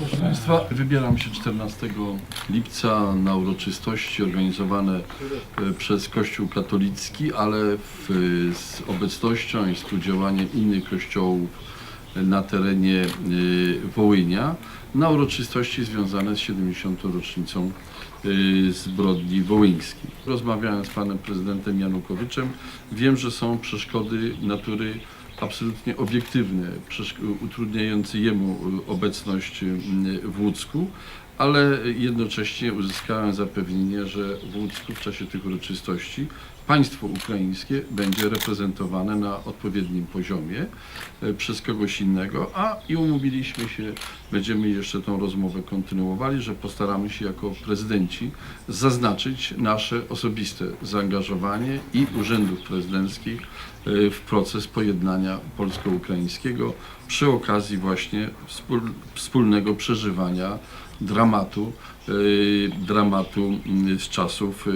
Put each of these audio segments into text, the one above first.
Proszę Państwa, wybieram się 14 lipca na uroczystości organizowane e, przez Kościół katolicki, ale w, z obecnością i współdziałaniem innych kościołów na terenie e, Wołynia na uroczystości związane z 70. rocznicą e, zbrodni wołyńskiej. Rozmawiałem z panem prezydentem Janukowiczem. Wiem, że są przeszkody natury absolutnie obiektywne, przeszk- utrudniające jemu y, obecność y, w Łódzku, ale jednocześnie uzyskałem zapewnienie, że w Łódzku w czasie tych uroczystości państwo ukraińskie będzie reprezentowane na odpowiednim poziomie y, przez kogoś innego, a i umówiliśmy się, będziemy jeszcze tą rozmowę kontynuowali, że postaramy się jako prezydenci zaznaczyć nasze osobiste zaangażowanie i urzędów prezydenckich y, w proces pojednania polsko-ukraińskiego przy okazji właśnie wspól, wspólnego przeżywania dramatu, y, dramatu y, z czasów y,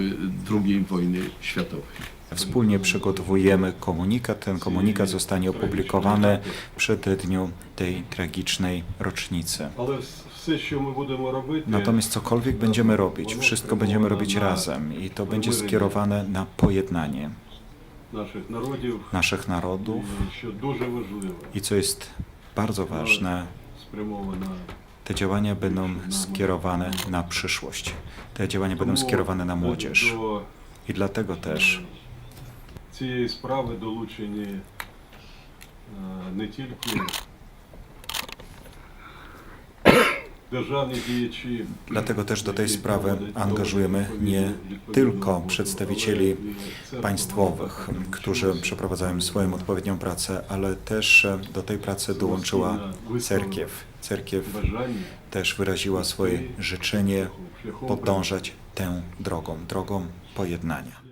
II wojny światowej. Wspólnie przygotowujemy komunikat. Ten komunikat zostanie opublikowany przed dniu tej tragicznej rocznicy. Natomiast cokolwiek będziemy robić, wszystko będziemy robić razem i to będzie skierowane na pojednanie naszych narodów i co jest bardzo ważne, te działania będą skierowane na przyszłość. Te działania będą skierowane na młodzież. До I dlatego też цієї справи долучені е, не тільки Dlatego też do tej sprawy angażujemy nie tylko przedstawicieli państwowych, którzy przeprowadzają swoją odpowiednią pracę, ale też e, do tej pracy dołączyła cerkiew. Cerkiew też wyraziła swoje życzenie podążać tę drogą, drogą pojednania.